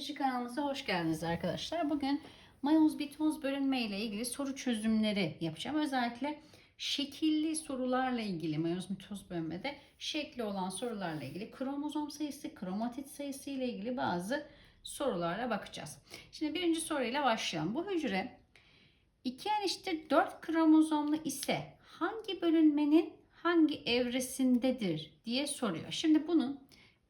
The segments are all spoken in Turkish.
Biyoloji kanalımıza hoş geldiniz arkadaşlar. Bugün mayoz bitoz bölünme ile ilgili soru çözümleri yapacağım. Özellikle şekilli sorularla ilgili mayoz mitoz bölünmede şekli olan sorularla ilgili kromozom sayısı, kromatit sayısı ile ilgili bazı sorularla bakacağız. Şimdi birinci soruyla başlayalım. Bu hücre 2n eşittir 4 kromozomlu ise hangi bölünmenin hangi evresindedir diye soruyor. Şimdi bunun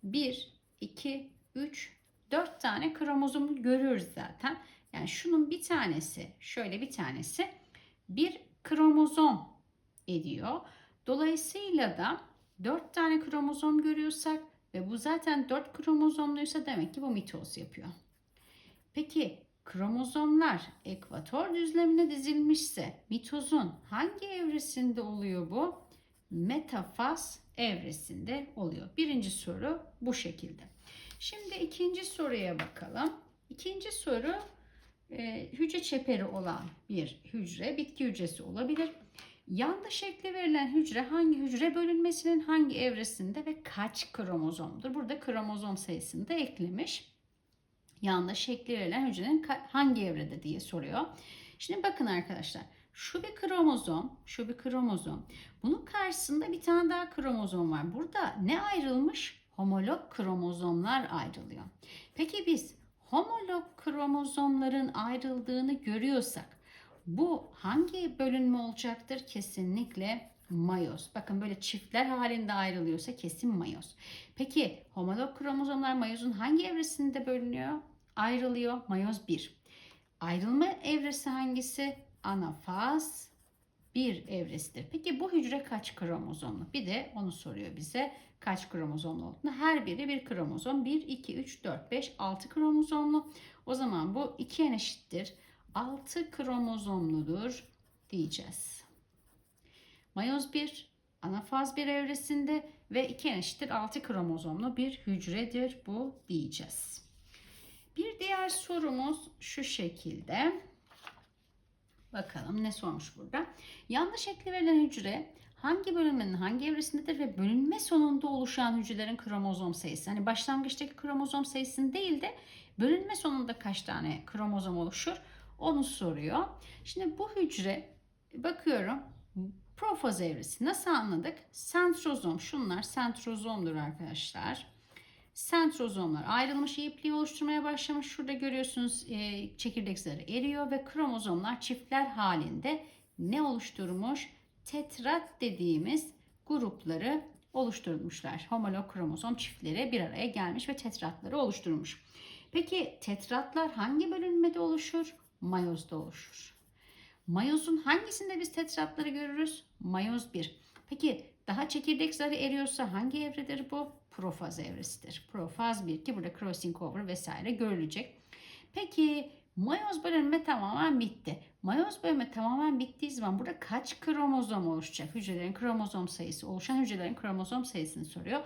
1, 2, 3, 4 tane kromozomu görüyoruz zaten. Yani şunun bir tanesi, şöyle bir tanesi bir kromozom ediyor. Dolayısıyla da 4 tane kromozom görüyorsak ve bu zaten 4 kromozomluysa demek ki bu mitoz yapıyor. Peki kromozomlar ekvator düzlemine dizilmişse mitozun hangi evresinde oluyor bu? Metafaz evresinde oluyor. Birinci soru bu şekilde. Şimdi ikinci soruya bakalım. İkinci soru e, hücre çeperi olan bir hücre, bitki hücresi olabilir. Yanda şekli verilen hücre hangi hücre bölünmesinin hangi evresinde ve kaç kromozomdur? Burada kromozom sayısını da eklemiş. Yanda şekli verilen hücrenin hangi evrede diye soruyor. Şimdi bakın arkadaşlar. Şu bir kromozom, şu bir kromozom. Bunun karşısında bir tane daha kromozom var. Burada ne ayrılmış? Homolog kromozomlar ayrılıyor. Peki biz homolog kromozomların ayrıldığını görüyorsak bu hangi bölünme olacaktır? Kesinlikle mayoz. Bakın böyle çiftler halinde ayrılıyorsa kesin mayoz. Peki homolog kromozomlar mayozun hangi evresinde bölünüyor? Ayrılıyor. Mayoz 1. Ayrılma evresi hangisi? Anafaz 1 evresidir. Peki bu hücre kaç kromozomlu? Bir de onu soruyor bize. Kaç kromozomlu olduğunu. Her biri bir kromozom. 1, 2, 3, 4, 5, 6 kromozomlu. O zaman bu 2 eşittir. 6 kromozomludur diyeceğiz. Mayoz 1 anafaz 1 evresinde ve 2 eşittir 6 kromozomlu bir hücredir bu diyeceğiz. Bir diğer sorumuz şu şekilde. Bakalım ne sormuş burada. Yanlış şekli verilen hücre hangi bölünmenin hangi evresindedir ve bölünme sonunda oluşan hücrelerin kromozom sayısı. Hani başlangıçtaki kromozom sayısını değil de bölünme sonunda kaç tane kromozom oluşur onu soruyor. Şimdi bu hücre bakıyorum profaz evresi nasıl anladık? Sentrozom şunlar sentrozomdur arkadaşlar. Sentrozomlar ayrılmış ipliği oluşturmaya başlamış. Şurada görüyorsunuz e, çekirdek eriyor ve kromozomlar çiftler halinde ne oluşturmuş? Tetrat dediğimiz grupları oluşturmuşlar. Homolog kromozom çiftleri bir araya gelmiş ve tetratları oluşturmuş. Peki tetratlar hangi bölünmede oluşur? Mayozda oluşur. Mayozun hangisinde biz tetratları görürüz? Mayoz 1. Peki daha çekirdek zarı eriyorsa hangi evredir bu? Profaz evresidir. Profaz 1 ki burada crossing over vesaire görülecek. Peki mayoz bölünme tamamen bitti. Mayoz bölünme tamamen bittiği zaman burada kaç kromozom oluşacak? Hücrelerin kromozom sayısı, oluşan hücrelerin kromozom sayısını soruyor.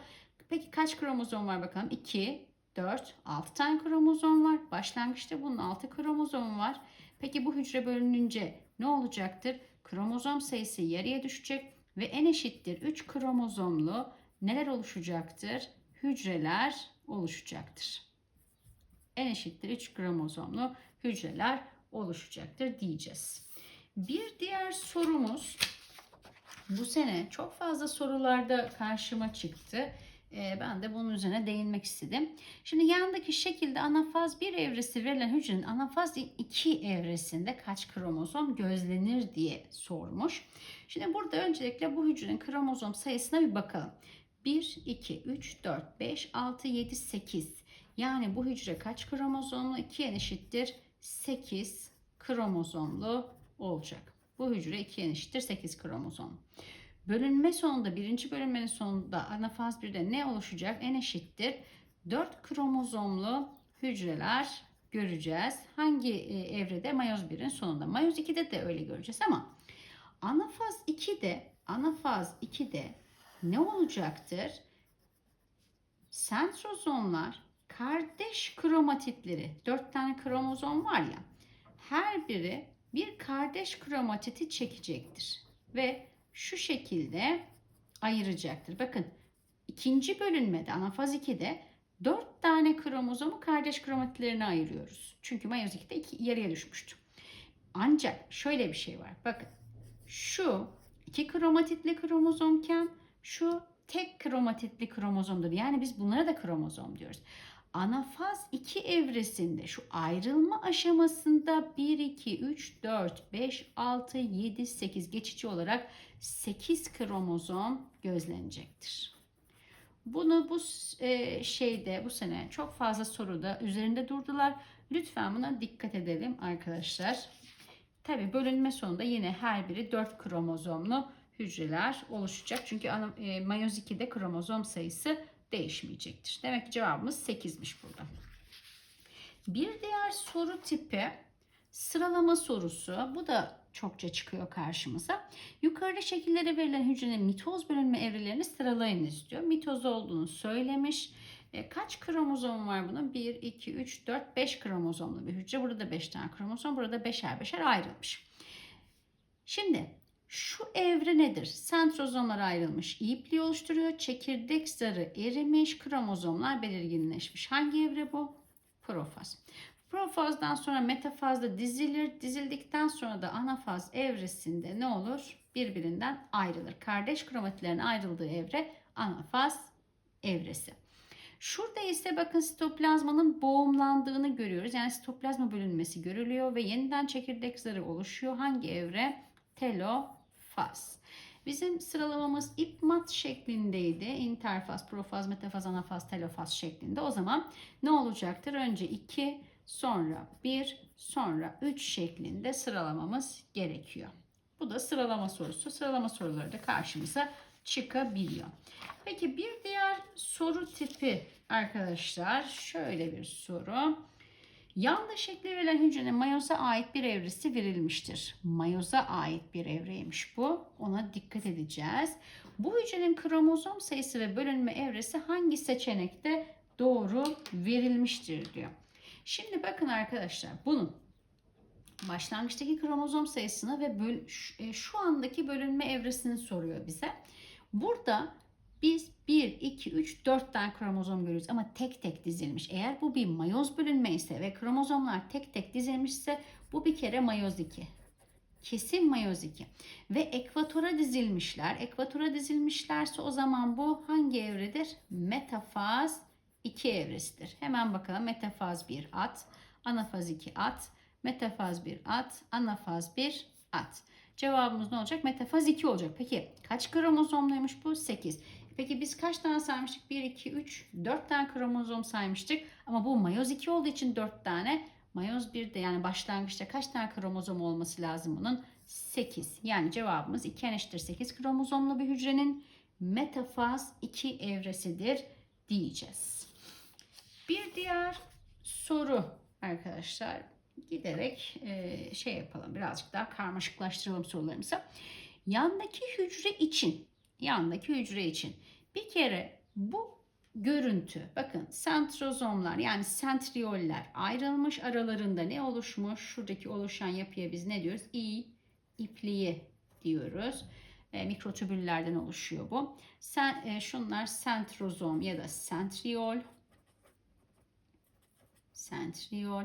Peki kaç kromozom var bakalım? 2, 4, 6 tane kromozom var. Başlangıçta bunun 6 kromozomu var. Peki bu hücre bölününce ne olacaktır? Kromozom sayısı yarıya düşecek ve en eşittir 3 kromozomlu neler oluşacaktır? Hücreler oluşacaktır. En eşittir 3 kromozomlu hücreler oluşacaktır diyeceğiz. Bir diğer sorumuz bu sene çok fazla sorularda karşıma çıktı. Ben de bunun üzerine değinmek istedim. Şimdi yandaki şekilde anafaz 1 evresi verilen hücrenin anafaz 2 evresinde kaç kromozom gözlenir diye sormuş. Şimdi burada öncelikle bu hücrenin kromozom sayısına bir bakalım. 1, 2, 3, 4, 5, 6, 7, 8. Yani bu hücre kaç kromozomlu? 2 eşittir 8 kromozomlu olacak. Bu hücre 2 eşittir 8 kromozom. Bölünme sonunda birinci bölünmenin sonunda anafaz 1'de ne oluşacak? En eşittir 4 kromozomlu hücreler göreceğiz. Hangi e, evrede? Mayoz 1'in sonunda. Mayoz 2'de de öyle göreceğiz ama anafaz 2'de anafaz 2'de ne olacaktır? Sentrozomlar kardeş kromatitleri 4 tane kromozom var ya her biri bir kardeş kromatiti çekecektir ve şu şekilde ayıracaktır. Bakın ikinci bölünmede anafaz 2'de 4 tane kromozomu kardeş kromatitlerine ayırıyoruz. Çünkü mayoz 2'de iki, yarıya düşmüştü. Ancak şöyle bir şey var. Bakın şu iki kromatitli kromozomken şu tek kromatitli kromozomdur. Yani biz bunlara da kromozom diyoruz. Anafaz 2 evresinde şu ayrılma aşamasında 1, 2, 3, 4, 5, 6, 7, 8 geçici olarak 8 kromozom gözlenecektir. Bunu bu e, şeyde bu sene çok fazla soruda üzerinde durdular. Lütfen buna dikkat edelim arkadaşlar. Tabi bölünme sonunda yine her biri 4 kromozomlu hücreler oluşacak. Çünkü e, mayoz 2'de kromozom sayısı değişmeyecektir. Demek ki cevabımız 8'miş burada. Bir diğer soru tipi sıralama sorusu. Bu da çokça çıkıyor karşımıza. Yukarıda şekillere verilen hücrenin mitoz bölünme evrelerini sıralayın istiyor. Mitoz olduğunu söylemiş. E, kaç kromozom var bunun? 1, 2, 3, 4, 5 kromozomlu bir hücre. Burada 5 tane kromozom. Burada beşer beşer ayrılmış. Şimdi şu evre nedir? Sentrozomlar ayrılmış. İyi ipliği oluşturuyor. Çekirdek zarı erimiş. Kromozomlar belirginleşmiş. Hangi evre bu? Profaz. Profazdan sonra metafazda dizilir. Dizildikten sonra da anafaz evresinde ne olur? Birbirinden ayrılır. Kardeş kromatitlerin ayrıldığı evre anafaz evresi. Şurada ise bakın sitoplazmanın boğumlandığını görüyoruz. Yani sitoplazma bölünmesi görülüyor ve yeniden çekirdek zarı oluşuyor. Hangi evre? Telofaz. Bizim sıralamamız ipmat şeklindeydi. İnterfaz, profaz, metafaz, anafaz, telofaz şeklinde. O zaman ne olacaktır? Önce 2, sonra 1, sonra 3 şeklinde sıralamamız gerekiyor. Bu da sıralama sorusu. Sıralama soruları da karşımıza çıkabiliyor. Peki bir diğer soru tipi arkadaşlar şöyle bir soru. Yanda şekli verilen hücrenin mayoza ait bir evresi verilmiştir. Mayoza ait bir evreymiş bu. Ona dikkat edeceğiz. Bu hücrenin kromozom sayısı ve bölünme evresi hangi seçenekte doğru verilmiştir diyor. Şimdi bakın arkadaşlar bunun başlangıçtaki kromozom sayısını ve böl e, şu andaki bölünme evresini soruyor bize. Burada biz 1, 2, 3, 4 tane kromozom görüyoruz ama tek tek dizilmiş. Eğer bu bir mayoz bölünme ise ve kromozomlar tek tek dizilmişse bu bir kere mayoz 2. Kesin mayoz 2. Ve ekvatora dizilmişler. Ekvatora dizilmişlerse o zaman bu hangi evredir? Metafaz 2 evresidir. Hemen bakalım metafaz 1 at, anafaz 2 at, metafaz 1 at, anafaz 1 at. Cevabımız ne olacak? Metafaz 2 olacak. Peki kaç kromozomluymuş bu? 8. Peki biz kaç tane saymıştık? 1, 2, 3, 4 tane kromozom saymıştık. Ama bu mayoz 2 olduğu için 4 tane. Mayoz 1'de yani başlangıçta kaç tane kromozom olması lazım bunun? 8. Yani cevabımız 2 eşittir 8 kromozomlu bir hücrenin metafaz 2 evresidir diyeceğiz. Bir diğer soru arkadaşlar giderek e, şey yapalım birazcık daha karmaşıklaştıralım sorularımızı. Yandaki hücre için yandaki hücre için. Bir kere bu görüntü bakın sentrozomlar yani sentriyoller ayrılmış aralarında ne oluşmuş? Şuradaki oluşan yapıya biz ne diyoruz? İ ipliği diyoruz. E, mikrotübüllerden oluşuyor bu. Sen, e, şunlar sentrozom ya da sentriyol sentriyol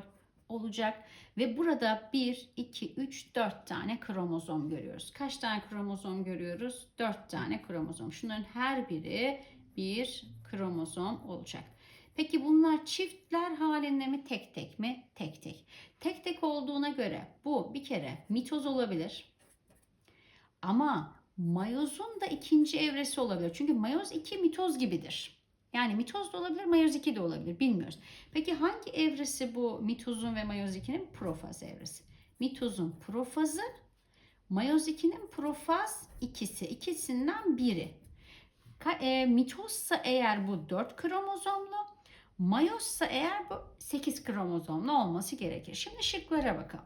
olacak ve burada 1, 2, 3, 4 tane kromozom görüyoruz. Kaç tane kromozom görüyoruz? 4 tane kromozom. Şunların her biri bir kromozom olacak. Peki bunlar çiftler halinde mi tek tek mi? Tek tek. Tek tek olduğuna göre bu bir kere mitoz olabilir. Ama mayozun da ikinci evresi olabilir. Çünkü mayoz iki mitoz gibidir. Yani mitoz da olabilir, mayoz 2 de olabilir. Bilmiyoruz. Peki hangi evresi bu mitozun ve mayoz 2'nin? Profaz evresi. Mitozun profazı, mayoz 2'nin profaz ikisi. İkisinden biri. E, mitozsa eğer bu 4 kromozomlu, mayozsa eğer bu 8 kromozomlu olması gerekir. Şimdi şıklara bakalım.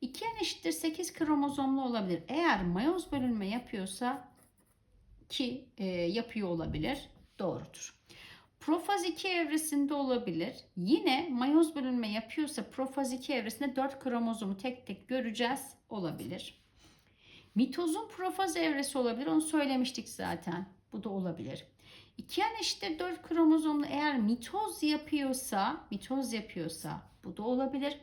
2 n eşittir 8 kromozomlu olabilir. Eğer mayoz bölünme yapıyorsa ki e, yapıyor olabilir. Doğrudur. Profaz 2 evresinde olabilir. Yine mayoz bölünme yapıyorsa profaz 2 evresinde 4 kromozomu tek tek göreceğiz. Olabilir. Mitozun profaz evresi olabilir. Onu söylemiştik zaten. Bu da olabilir. 2n eşittir 4 kromozomlu eğer mitoz yapıyorsa, mitoz yapıyorsa bu da olabilir.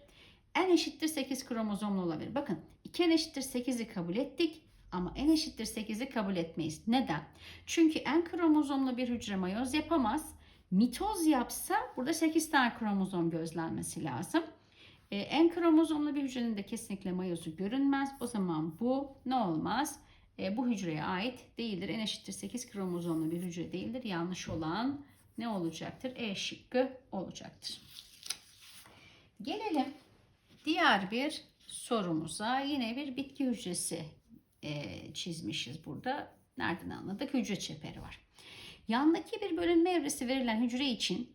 n eşittir 8 kromozomlu olabilir. Bakın 2n eşittir 8'i kabul ettik ama n eşittir 8'i kabul etmeyiz. Neden? Çünkü n kromozomlu bir hücre mayoz yapamaz. Mitoz yapsa burada 8 tane kromozom gözlenmesi lazım. E, en kromozomlu bir hücrenin de kesinlikle mayozu görünmez. O zaman bu ne olmaz? E, bu hücreye ait değildir. En eşittir 8 kromozomlu bir hücre değildir. Yanlış olan ne olacaktır? E şıkkı olacaktır. Gelelim diğer bir sorumuza. Yine bir bitki hücresi e, çizmişiz burada. Nereden anladık? Hücre çeperi var. Yandaki bir bölünme evresi verilen hücre için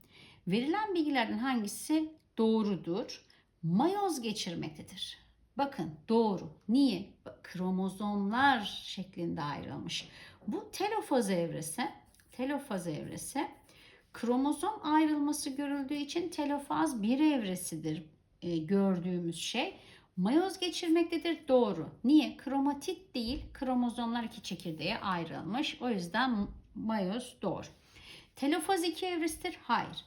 verilen bilgilerden hangisi doğrudur? Mayoz geçirmektedir. Bakın doğru. Niye? Kromozomlar şeklinde ayrılmış. Bu telofaz evresi, telofaz evresi kromozom ayrılması görüldüğü için telofaz bir evresidir e, gördüğümüz şey. Mayoz geçirmektedir doğru. Niye? Kromatit değil, kromozomlar iki çekirdeğe ayrılmış. O yüzden mayoz doğru. Telofaz iki evresidir? Hayır.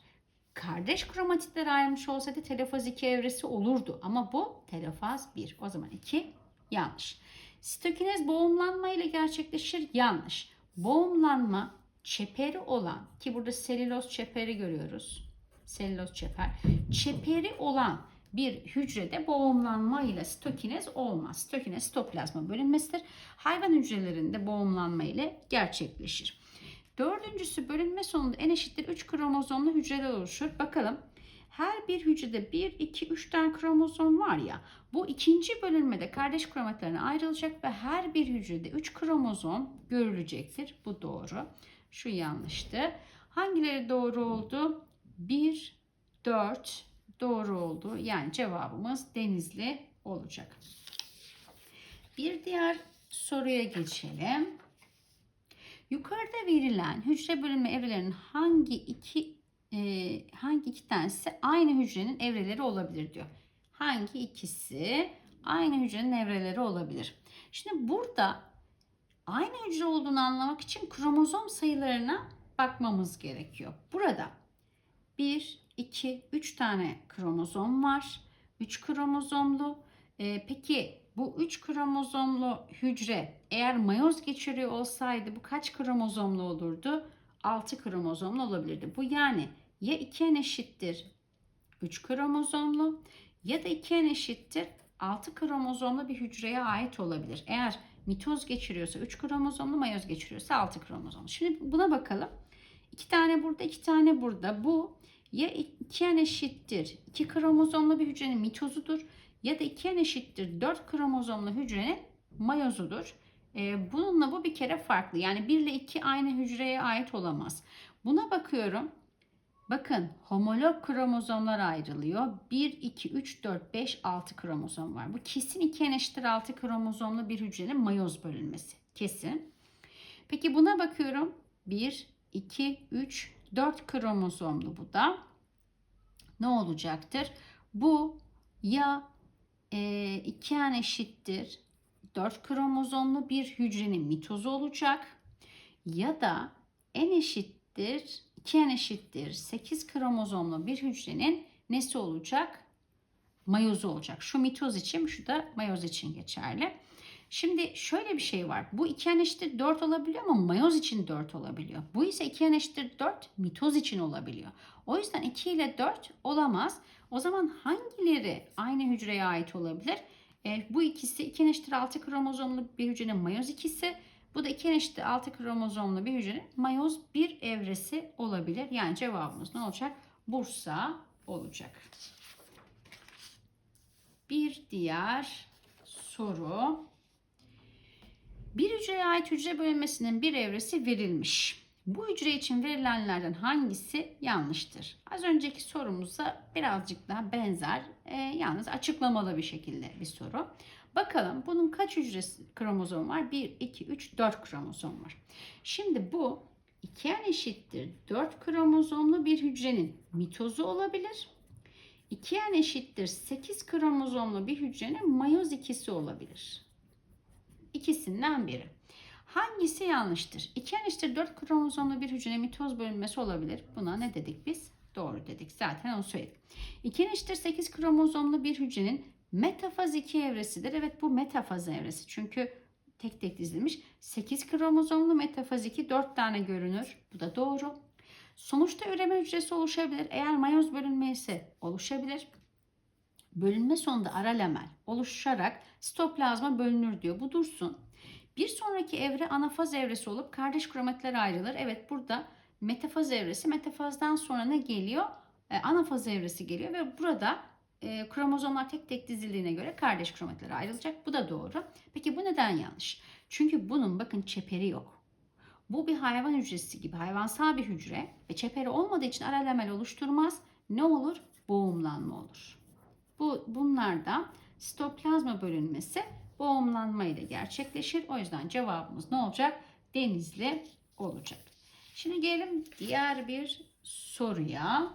Kardeş kromatitler ayrılmış olsaydı telofaz iki evresi olurdu. Ama bu telofaz 1. O zaman 2 yanlış. Sitokinez boğumlanma ile gerçekleşir. Yanlış. Boğumlanma çeperi olan ki burada selüloz çeperi görüyoruz. Selüloz çeper. Çeperi olan bir hücrede boğumlanma ile sitokinez olmaz. Sitokinez sitoplazma bölünmesidir. Hayvan hücrelerinde boğumlanma ile gerçekleşir. Dördüncüsü bölünme sonunda en eşittir 3 kromozomlu hücreler oluşur. Bakalım her bir hücrede 1, 2, 3 tane kromozom var ya bu ikinci bölünmede kardeş kromatlarına ayrılacak ve her bir hücrede 3 kromozom görülecektir. Bu doğru. Şu yanlıştı. Hangileri doğru oldu? 1, 4 doğru oldu. Yani cevabımız denizli olacak. Bir diğer soruya geçelim. Yukarıda verilen hücre bölünme evrelerinin hangi iki e, hangi iki tanesi aynı hücrenin evreleri olabilir diyor. Hangi ikisi aynı hücrenin evreleri olabilir? Şimdi burada aynı hücre olduğunu anlamak için kromozom sayılarına bakmamız gerekiyor. Burada 1, 2, 3 tane kromozom var. 3 kromozomlu. E, peki bu 3 kromozomlu hücre eğer mayoz geçiriyor olsaydı bu kaç kromozomlu olurdu? 6 kromozomlu olabilirdi. Bu yani ya 2n eşittir 3 kromozomlu ya da 2n eşittir 6 kromozomlu bir hücreye ait olabilir. Eğer mitoz geçiriyorsa 3 kromozomlu, mayoz geçiriyorsa 6 kromozomlu. Şimdi buna bakalım. 2 tane burada, 2 tane burada. Bu ya 2n eşittir 2 kromozomlu bir hücrenin mitozudur ya da 2n eşittir 4 kromozomlu hücrenin mayozudur. Ee, bununla bu bir kere farklı. Yani 1 ile 2 aynı hücreye ait olamaz. Buna bakıyorum. Bakın homolog kromozomlar ayrılıyor. 1, 2, 3, 4, 5, 6 kromozom var. Bu kesin 2n eşittir 6 kromozomlu bir hücrenin mayoz bölünmesi. Kesin. Peki buna bakıyorum. 1, 2, 3, 4 kromozomlu bu da. Ne olacaktır? Bu ya e, 2n eşittir 4 kromozomlu bir hücrenin mitozu olacak ya da n eşittir 2n eşittir 8 kromozomlu bir hücrenin nesi olacak? Mayozu olacak. Şu mitoz için şu da mayoz için geçerli. Şimdi şöyle bir şey var. Bu 2n eşittir 4 olabiliyor ama mayoz için 4 olabiliyor. Bu ise 2n eşittir 4 mitoz için olabiliyor. O yüzden 2 ile 4 olamaz. O zaman hangileri aynı hücreye ait olabilir? E, bu ikisi 2 eşittir 6 kromozomlu bir hücrenin mayoz ikisi. Bu da 2 eşittir 6 kromozomlu bir hücrenin mayoz bir evresi olabilir. Yani cevabımız ne olacak? Bursa olacak. Bir diğer soru. Bir hücreye ait hücre bölünmesinin bir evresi verilmiş. Bu hücre için verilenlerden hangisi yanlıştır? Az önceki sorumuza birazcık daha benzer, e, yalnız açıklamalı bir şekilde bir soru. Bakalım bunun kaç hücre kromozom var? 1, 2, 3, 4 kromozom var. Şimdi bu 2n eşittir 4 kromozomlu bir hücrenin mitozu olabilir. 2n eşittir 8 kromozomlu bir hücrenin mayoz ikisi olabilir. İkisinden biri. Hangisi yanlıştır? 2 eşittir 4 kromozomlu bir hücrenin mitoz bölünmesi olabilir. Buna ne dedik biz? Doğru dedik. Zaten onu söyledik. 2 eşittir 8 kromozomlu bir hücrenin metafaz 2 evresidir. Evet bu metafaz evresi. Çünkü tek tek dizilmiş. 8 kromozomlu metafaz 2 4 tane görünür. Bu da doğru. Sonuçta üreme hücresi oluşabilir. Eğer mayoz bölünme ise oluşabilir. Bölünme sonunda ara lamel oluşarak sitoplazma bölünür diyor. Bu dursun. Bir sonraki evre anafaz evresi olup kardeş kromatlar ayrılır. Evet burada metafaz evresi. Metafazdan sonra ne geliyor? E, anafaz evresi geliyor ve burada e, kromozomlar tek tek dizildiğine göre kardeş kromatlar ayrılacak. Bu da doğru. Peki bu neden yanlış? Çünkü bunun bakın çeperi yok. Bu bir hayvan hücresi gibi hayvansal bir hücre ve çeperi olmadığı için ara lamel oluşturmaz. Ne olur? Boğumlanma olur. Bu bunlarda sitoplazma bölünmesi boğumlanma ile gerçekleşir. O yüzden cevabımız ne olacak? Denizli olacak. Şimdi gelelim diğer bir soruya.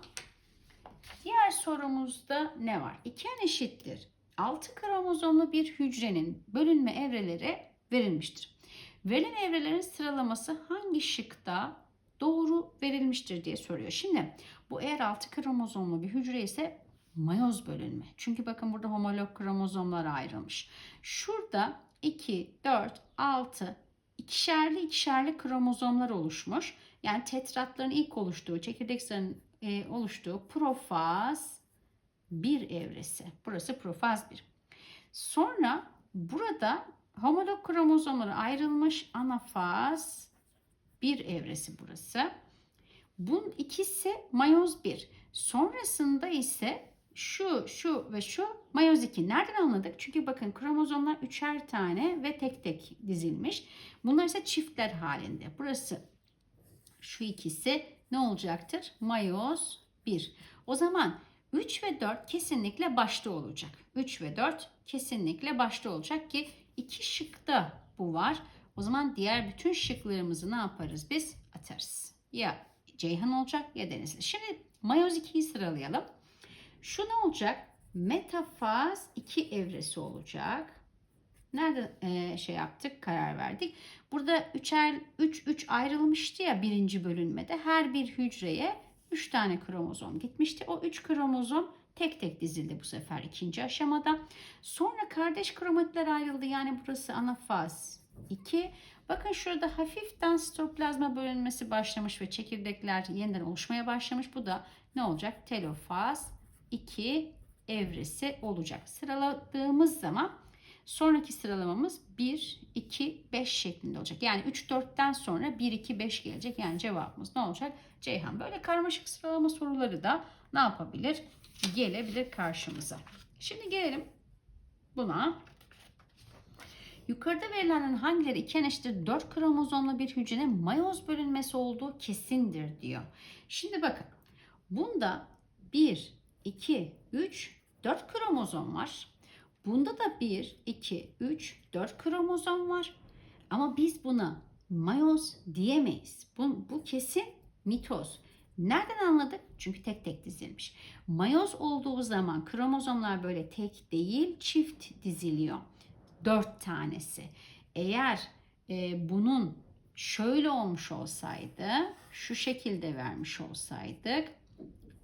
Diğer sorumuzda ne var? İken eşittir. 6 kromozomlu bir hücrenin bölünme evreleri verilmiştir. Verilen evrelerin sıralaması hangi şıkta doğru verilmiştir diye soruyor. Şimdi bu eğer 6 kromozomlu bir hücre ise mayoz bölünme. Çünkü bakın burada homolog kromozomlar ayrılmış. Şurada 2, 4, 6 ikişerli ikişerli kromozomlar oluşmuş. Yani tetratların ilk oluştuğu, çekirdek e, oluştuğu profaz 1 evresi. Burası profaz 1. Sonra burada homolog kromozomları ayrılmış anafaz 1 evresi burası. Bunun ikisi mayoz 1. Sonrasında ise şu, şu ve şu mayoz 2. Nereden anladık? Çünkü bakın kromozomlar üçer tane ve tek tek dizilmiş. Bunlar ise çiftler halinde. Burası şu ikisi ne olacaktır? Mayoz 1. O zaman 3 ve 4 kesinlikle başta olacak. 3 ve 4 kesinlikle başta olacak ki iki şıkta bu var. O zaman diğer bütün şıklarımızı ne yaparız biz? Atarız. Ya Ceyhan olacak ya Denizli. Şimdi mayoz 2'yi sıralayalım. Şu ne olacak? Metafaz 2 evresi olacak. Nerede e, şey yaptık, karar verdik. Burada üçer 3 3 ayrılmıştı ya birinci bölünmede. Her bir hücreye 3 tane kromozom gitmişti. O 3 kromozom tek tek dizildi bu sefer ikinci aşamada. Sonra kardeş kromatlar ayrıldı. Yani burası anafaz 2. Bakın şurada hafiften sitoplazma bölünmesi başlamış ve çekirdekler yeniden oluşmaya başlamış. Bu da ne olacak? Telofaz 2 evresi olacak. Sıraladığımız zaman sonraki sıralamamız 1, 2, 5 şeklinde olacak. Yani 3, 4'ten sonra 1, 2, 5 gelecek. Yani cevabımız ne olacak? Ceyhan. Böyle karmaşık sıralama soruları da ne yapabilir? Gelebilir karşımıza. Şimdi gelelim buna. Yukarıda verilenlerin hangileri iken eşittir 4 kromozomlu bir hücrenin mayoz bölünmesi olduğu kesindir diyor. Şimdi bakın. Bunda 1, 2, 3, 4 kromozom var. Bunda da 1, 2, 3, 4 kromozom var. Ama biz buna mayoz diyemeyiz. Bu, bu kesin mitoz. Nereden anladık? Çünkü tek tek dizilmiş. Mayoz olduğu zaman kromozomlar böyle tek değil çift diziliyor. 4 tanesi. Eğer e, bunun şöyle olmuş olsaydı, şu şekilde vermiş olsaydık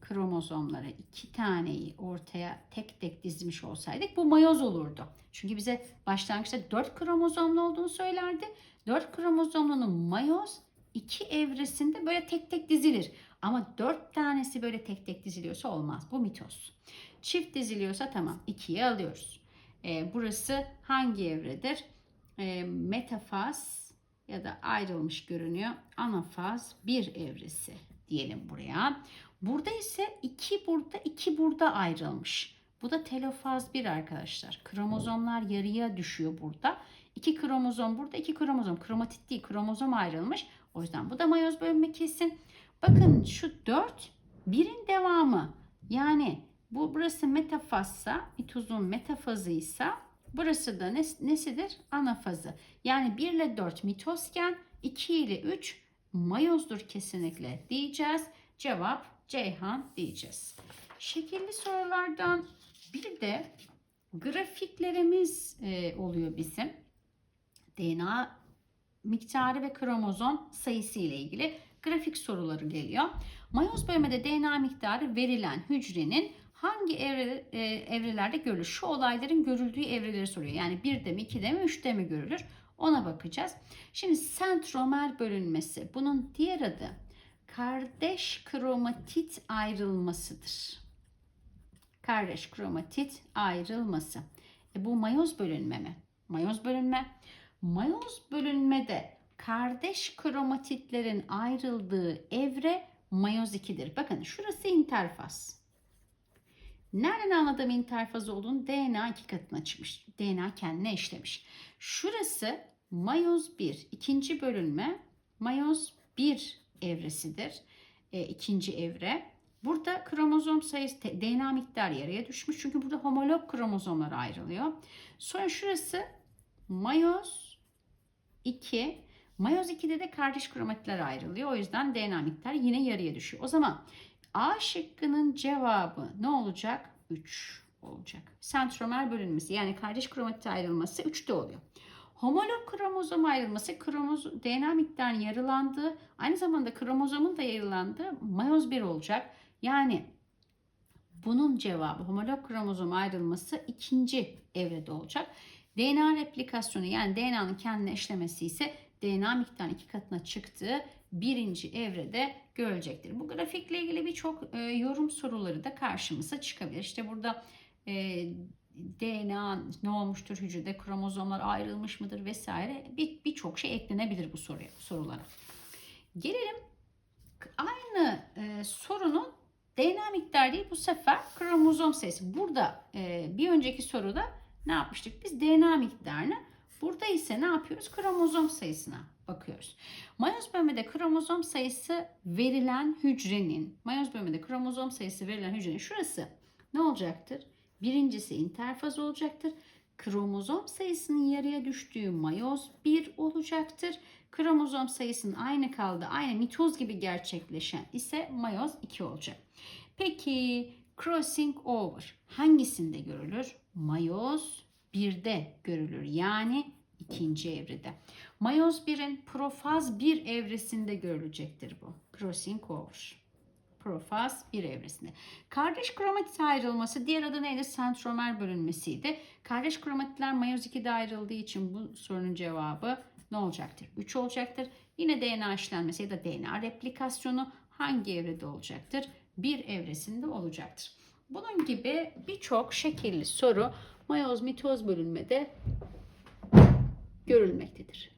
kromozomlara iki taneyi ortaya tek tek dizmiş olsaydık bu mayoz olurdu. Çünkü bize başlangıçta 4 kromozomlu olduğunu söylerdi. 4 kromozomlunun mayoz iki evresinde böyle tek tek dizilir. Ama 4 tanesi böyle tek tek diziliyorsa olmaz. Bu mitoz. Çift diziliyorsa tamam 2'ye alıyoruz. E, burası hangi evredir? E, metafaz ya da ayrılmış görünüyor. Anafaz bir evresi diyelim buraya. Burada ise iki burada iki burada ayrılmış. Bu da telofaz 1 arkadaşlar. Kromozomlar yarıya düşüyor burada. İki kromozom burada, iki kromozom. Kromatit değil, kromozom ayrılmış. O yüzden bu da mayoz bölünme kesin. Bakın şu 4 birin devamı. Yani bu burası metafazsa, mitozun metafazıysa burası da nes nesidir? Anafazı. Yani 1 ile 4 mitozken 2 ile 3 mayozdur kesinlikle diyeceğiz. Cevap Ceyhan diyeceğiz. Şekilli sorulardan bir de grafiklerimiz e, oluyor bizim. DNA miktarı ve kromozom sayısı ile ilgili grafik soruları geliyor. Mayoz bölmede DNA miktarı verilen hücrenin hangi evre, e, evrelerde görülür? Şu olayların görüldüğü evreleri soruyor. Yani 1'de mi, 2'de mi, 3'te mi görülür? Ona bakacağız. Şimdi sentromer bölünmesi. Bunun diğer adı kardeş kromatit ayrılmasıdır. Kardeş kromatit ayrılması. E bu mayoz bölünme mi? Mayoz bölünme. Mayoz bölünmede kardeş kromatitlerin ayrıldığı evre mayoz 2'dir. Bakın şurası interfaz. Nereden anladım interfaz olduğunu? DNA iki katına çıkmış. DNA kendine eşlemiş. Şurası mayoz 1. ikinci bölünme mayoz 1 evresidir. E, ikinci evre. Burada kromozom sayısı DNA miktarı yarıya düşmüş. Çünkü burada homolog kromozomlar ayrılıyor. Sonra şurası mayoz 2. Mayoz 2'de de kardeş kromatitler ayrılıyor. O yüzden DNA miktarı yine yarıya düşüyor. O zaman A şıkkının cevabı ne olacak? 3 olacak. Sentromer bölünmesi yani kardeş kromatit ayrılması 3'te oluyor. Homolog kromozom ayrılması kromozom, DNA miktarının yarılandığı aynı zamanda kromozomun da yarılandığı mayoz 1 olacak. Yani bunun cevabı homolog kromozom ayrılması ikinci evrede olacak. DNA replikasyonu yani DNA'nın kendine eşlemesi ise DNA miktarının iki katına çıktığı birinci evrede görülecektir. Bu grafikle ilgili birçok e, yorum soruları da karşımıza çıkabilir. İşte burada e, DNA ne olmuştur hücrede, kromozomlar ayrılmış mıdır vesaire birçok bir şey eklenebilir bu soruya, sorulara. Gelelim aynı e, sorunun DNA miktarı değil bu sefer kromozom sayısı. Burada e, bir önceki soruda ne yapmıştık? Biz DNA miktarını burada ise ne yapıyoruz? Kromozom sayısına bakıyoruz. Mayoz bölmede kromozom sayısı verilen hücrenin, mayoz bölmede kromozom sayısı verilen hücrenin şurası ne olacaktır? Birincisi interfaz olacaktır. Kromozom sayısının yarıya düştüğü mayoz 1 olacaktır. Kromozom sayısının aynı kaldı, aynı mitoz gibi gerçekleşen ise mayoz 2 olacak. Peki crossing over hangisinde görülür? Mayoz 1'de görülür. Yani ikinci evrede. Mayoz 1'in profaz 1 evresinde görülecektir bu. Crossing over. Profaz 1 evresinde. Kardeş kromatit ayrılması diğer adı neydi? Sentromer bölünmesiydi. Kardeş kromatitler mayoz 2'de ayrıldığı için bu sorunun cevabı ne olacaktır? 3 olacaktır. Yine DNA işlenmesi ya da DNA replikasyonu hangi evrede olacaktır? Bir evresinde olacaktır. Bunun gibi birçok şekilli soru mayoz mitoz bölünmede görülmektedir.